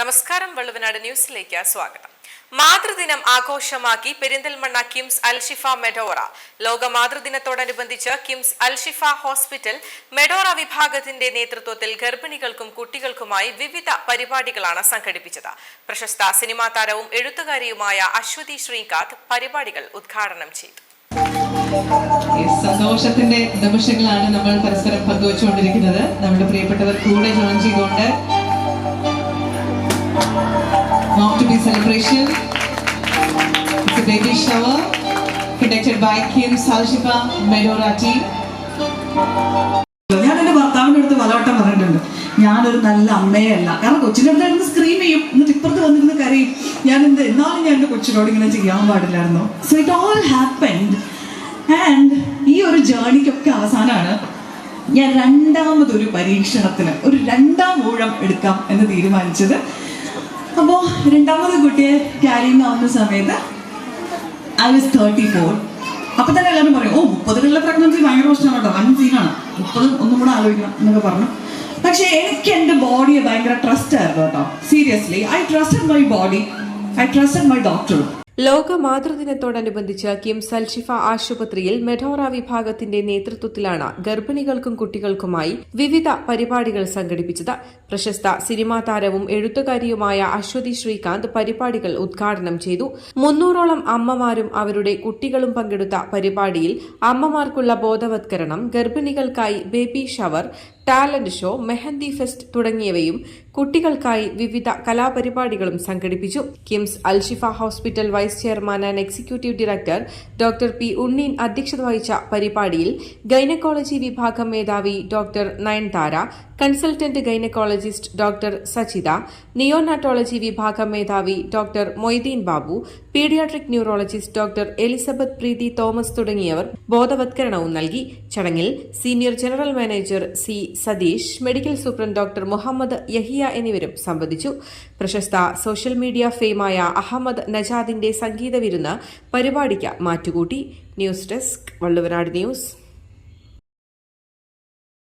നമസ്കാരം വള്ളുവനാട് ന്യൂസിലേക്ക് സ്വാഗതം. മാതൃദിനം ആഘോഷമാക്കി പെരിന്തൽമണ്ണ കിംസ് അൽഷിഫ മെഡോറ. ലോക മാതൃദിനത്തോടനുബന്ധിച്ച് കിംസ് അൽഷിഫ ഹോസ്പിറ്റൽ മെഡോറ വിഭാഗത്തിന്റെ നേതൃത്വത്തിൽ ഗർഭിണികൾക്കും കുട്ടികൾക്കുമായി വിവിധ പരിപാടികളാണ് സംഘടിപ്പിച്ചത്. പ്രശസ്ത സിനിമാ താരവും എഴുത്തുകാരിയുമായ അശ്വതി ശ്രീകാന്ത് പരിപാടികൾ ഉദ്ഘാടനം ചെയ്തു. സന്തോഷത്തിന്റെ നിമിഷങ്ങളാണ് നമ്മൾ പരസ്പരം പങ്കുവച്ചുകൊണ്ടിരിക്കുന്നത്. നമ്മുടെ പ്രിയപ്പെട്ടവർ കൂടെ ജോയിൻ ചെയ്തുകൊണ്ട് To celebration. It's a baby shower conducted by Kim Salshipa Medora team. ഞാൻ എന്റെ ഭർത്താവിന്റെ അടുത്ത് പലവട്ടം പറഞ്ഞിട്ടുണ്ട്. ഞാനൊരു നല്ല അമ്മയല്ല. കാരണം കൊച്ചിന്റെ അടുത്ത് ഇരുന്ന് സ്ക്രീം ചെയ്യും. എന്നിട്ട് ഇപ്പുറത്ത് വന്നിരുന്ന് കരയും. ഞാൻ എന്ത് എന്നാലും ഞാൻ എന്റെ കൊച്ചിനോട് ഇങ്ങനെ ചെയ്യാൻ പാടില്ലായിരുന്നു? So it all happened and ഈ ഒരു ജേണിക്കൊക്കെ അവസാനമാണ് ഞാൻ രണ്ടാമതൊരു പരീക്ഷണത്തിന് ഒരു രണ്ടാം ഊഴം എടുക്കാം എന്ന് തീരുമാനിച്ചത്. അപ്പോൾ രണ്ടാമത് കുട്ടിയെ ക്യാരിങ് ആവുന്ന സമയത്ത് ഐ വാസ് തേർട്ടി ഫോർ അപ്പൊ തന്നെ എല്ലാവരും പറയും ഓ മുപ്പതുകളിലെ പ്രഗ്നൻസി ഭയങ്കര പ്രശ്നമാണ് കേട്ടോ വൻ സീനാണ് മുപ്പത് ഒന്നും കൂടെ ആലോചിക്കണം എന്നൊക്കെ പറഞ്ഞു. പക്ഷെ എനിക്ക് എന്റെ ബോഡിയെ ഭയങ്കര ട്രസ്റ്റ് ആയിരുന്നു കേട്ടോ. Seriously I trusted my body I trusted my doctor ലോക മാതൃദിനത്തോടനുബന്ധിച്ച് കിംസ് സൽഷിഫ ആശുപത്രിയിൽ മെഡോറ വിഭാഗത്തിന്റെ നേതൃത്വത്തിലാണ് ഗർഭിണികൾക്കും കുട്ടികൾക്കുമായി വിവിധ പരിപാടികൾ സംഘടിപ്പിച്ചത്. പ്രശസ്ത സിനിമാ താരവും എഴുത്തുകാരിയുമായ അശ്വതി ശ്രീകാന്ത് പരിപാടികൾ ഉദ്ഘാടനം ചെയ്തു. മുന്നൂറോളം അമ്മമാരും അവരുടെ കുട്ടികളും പങ്കെടുത്ത പരിപാടിയിൽ അമ്മമാർക്കുള്ള ബോധവത്കരണം ഗർഭിണികൾക്കായി baby shower talent show mehndi fest തുടങ്ങിയവയും കുട്ടികൾക്കായി വിവിധ കലാപരിപാടികളും സംഘടിപ്പിച്ചു. KIMS Al Shifa hospital vice chairman and executive director doctor P Unneen അധ്യക്ഷത വഹിച്ച പരിപാടിയിൽ ഗൈനക്കോളജി വിഭാഗം മേധാവി doctor Nayanthara consultant gynaecologist doctor Sachitha neonatology വിഭാഗം മേധാവി doctor Moideen Babu paediatric neurologist doctor Elizabeth Preethi Thomas തുടങ്ങിയവർ ബോധവത്കരണവും നൽകി. ചടങ്ങിൽ senior general manager C Satheesh medical superintendent doctor Muhammad Yahiya എന്നിവരും സംബന്ധിച്ചു പ്രശസ്ത സോഷ്യൽ മീഡിയ ഫെയിമായ അഹമ്മദ് നജാദിന്റെ സംഗീത വിരുന്ന് പരിപാടിക്ക് മാറ്റുകൂട്ടി. News desk Valluvanad news.